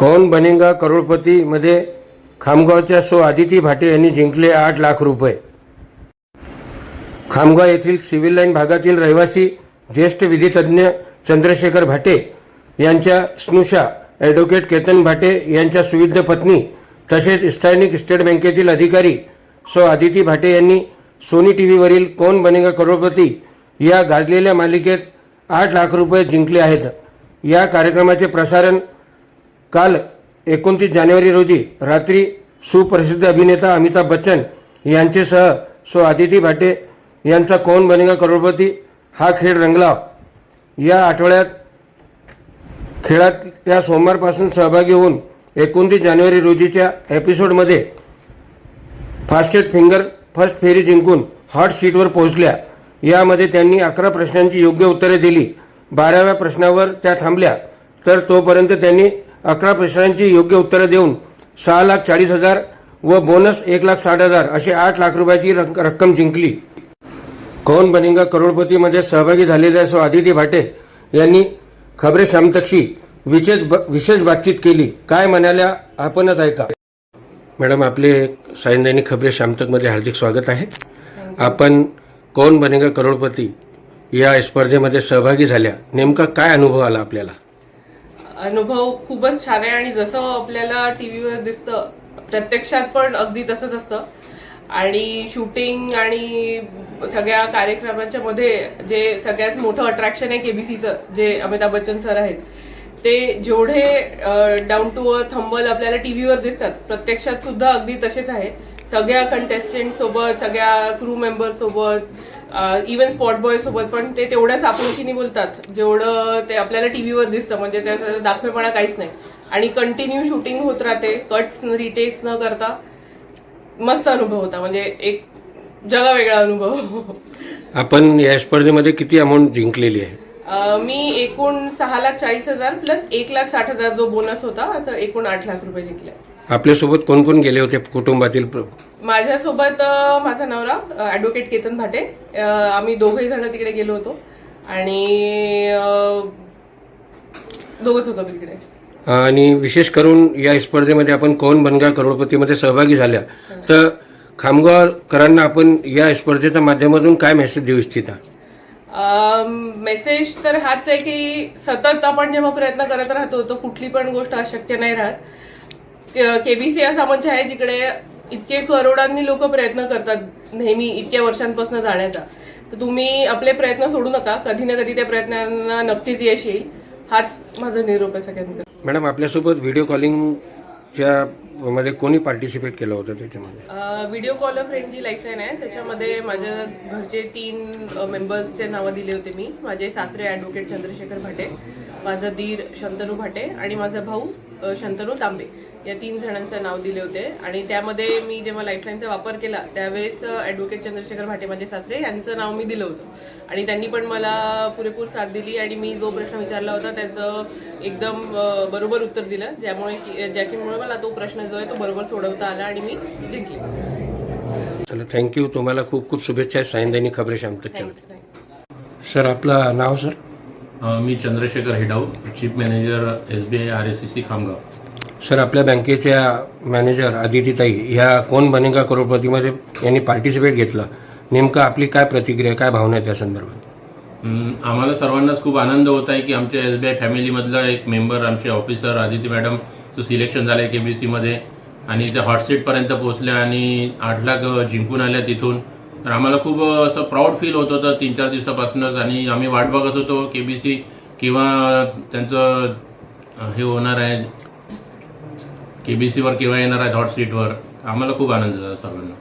कौन बनेगा करोडपतीमध्ये खामगावच्या सो आदिती भाटे यांनी जिंकले आठ लाख रुपये. खामगाव येथील सिव्हिल लाईन भागातील रहिवासी ज्येष्ठ विधितज्ञ चंद्रशेखर भाटे यांच्या स्नुषा ॲडव्होकेट केतन भाटे यांच्या सुविध पत्नी तसेच स्थानिक स्टेट बँकेतील अधिकारी सो आदिती भाटे यांनी सोनी टी व्हीवरील कोण बनेगा करोडपती या गाजलेल्या मालिकेत आठ लाख रुपये जिंकले आहेत. या कार्यक्रमाचे प्रसारण काल एकोणतीस जानेवारी रोजी रात्री सुप्रसिद्ध अभिनेता अमिताभ बच्चन यांचेसह सो आदिती भाटे यांचा कौन बनेगा करोडपती हा खेळ रंगला. या आठवड्यात खेळात त्या सोमवारपासून सहभागी होऊन एकोणतीस जानेवारी रोजीच्या एपिसोडमध्ये फास्टेस्ट फिंगर फर्स्ट फेरी जिंकून हॉट सीटवर पोहोचल्या. यामध्ये त्यांनी अकरा प्रश्नांची योग्य उत्तरे दिली. बाराव्या प्रश्नावर त्या थांबल्या. तर तोपर्यंत त्यांनी अकरा प्रश्नांची योग्य उत्तरे देऊन सहा लाख चाळीस हजार व बोनस एक लाख साठ हजार अशी आठ लाख रुपयाची रक- रक्कम जिंकली. कौन बनेगा करोडपतीमध्ये सहभागी झालेल्या सो आदिती भाटे यांनी खबरे शामतक्षी विशेष विशेष बातचीत केली. काय म्हणाल्या आपणच ऐका. मॅडम आपले सायंदैनिक खबरे शामतकमध्ये हार्दिक स्वागत आहे. आपण कौन बनेगा करोडपती या स्पर्धेमध्ये सहभागी झाल्या. नेमका काय अनुभव आला आपल्याला? अनुभव खूपच छान आहे आणि जसं आपल्याला टीव्हीवर दिसतं प्रत्यक्षात पण अगदी तसंच असतं. आणि शूटिंग आणि सगळ्या कार्यक्रमांच्या मध्ये जे सगळ्यात मोठं अट्रॅक्शन आहे केबीसीचं जे अमिताभ बच्चन सर आहेत ते जेवढे डाऊन टू अर्थ हंबल आपल्याला टीव्हीवर दिसतात प्रत्यक्षात सुद्धा अगदी तसेच आहे. सगळ्या कंटेस्टंट सोबत सगळ्या क्रू मेंबर सोबत इवन स्पॉट बॉय सोबत पण ते तेवढ्याच आपुलकीने बोलतात. जेवढं ते आपल्याला टीव्हीवर दिसतं म्हणजे त्याचा दाखवेपणा काहीच नाही. आणि कंटिन्यू शूटिंग होत राहते कट्स रिटेक्स न करता मस्त अनुभव होता. म्हणजे एक जगा वेगळा अनुभव. आपण या स्पर्धेमध्ये किती अमाऊंट जिंकलेली आहे? मी एकूण सहा लाख चाळीस हजार प्लस एक लाख साठ हजार जो बोनस होता असं एकूण आठ लाख रुपये जिंकले. आपल्यासोबत कोण कोण गेले होते कुटुंबातील? माझ्यासोबत माझा नवरा ॲडव्होकेट केतन भाटे. आम्ही दोघही जण तिकडे गेलो होतो. आणि दोघंच होतो तिकडे. आणि विशेष करून या स्पर्धेमध्ये आपण कौन बनगा करोडपतीमध्ये सहभागी झाल्या. तर खामगावकरांना आपण या स्पर्धेच्या माध्यमातून काय मेसेज देऊ इच्छिता? मेसेज तर हाच आहे की सतत आपण जेव्हा प्रयत्न करत राहतो तर कुठली पण गोष्ट अशक्य नाही राहत. केबीसी असा मंच आहे जिकडे इतके करोडांनी लोक प्रयत्न करतात नेहमी इतक्या वर्षांपासून जाण्याचा. तर तुम्ही आपले प्रयत्न सोडू नका. कधी ना कधी त्या प्रयत्नांना नक्कीच यश येईल. हाच माझा निरोप आहे सगळ्यांचा. मॅडम आपल्यासोबत व्हिडिओ कॉलिंगच्या मध्ये कोणी पार्टिसिपेट केलं होतं त्याच्यामध्ये? व्हिडिओ कॉल फ्रेंड जी लाईफलाईन आहे. त्याच्यामध्ये माझ्या घरचे तीन मेंबर्सचे नावं दिले होते मी. माझे सासरे ॲडव्होकेट चंद्रशेखर भाटे माझा दीर शंतनू भाटे आणि माझा भाऊ शंतनू तांबे. या तीन जणांचं नाव दिले होते. आणि त्यामध्ये मी जेव्हा लाईफलाईनचा वापर केला त्यावेळेस ॲडव्होकेट चंद्रशेखर भाटे माझे सासरे यांचं नाव मी दिलं होतं. आणि त्यांनी पण मला पुरेपूर साथ दिली आणि मी जो प्रश्न विचारला होता त्याचं एकदम बरोबर उत्तर दिलं. ज्यामुळे की- ज्यामुळे मला तो प्रश्न जो आहे तो बरोबर सोडवता आला आणि मी जिंकली. चला थँक्यू तुम्हाला खूप खूप शुभेच्छा. आहेत सायंदैनिक खबरे शामतकच्या Thank you. सर आपलं नाव sir? Me Chandrashekhar Hedav chief manager S B I R S C C Khamgaon. Sir आपल्या बँकेच्या मॅनेजर आदितीताई ह्या कोण बनेगा करोडपतीमध्ये यांनी पार्टिसिपेट घेतलं. नेमकं आपली काय प्रतिक्रिया काय भावना आहे त्या संदर्भात? आम्हाला सर्वांनाच खूप आनंद होत आहे की आमच्या एस बी आय फॅमिलीमधला एक मेंबर आमचे ऑफिसर आदिती मॅडम तो सिलेक्शन झालं आहे के बी सीमध्ये आणि ते हॉट सीटपर्यंत पोहोचल्या आणि आठ लाख जिंकून आल्या तिथून. तर आम्हाला खूप असं प्राऊड फील होत होतं तीन चार दिवसापासूनच. आणि आम्ही वाट बघत होतो के बी सी किंवा त्यांचं हे होणार आहे के बी सीवर केव्हा येणार आहे हॉट सीटवर आम्हाला खूप आनंद झाला सर्वांना.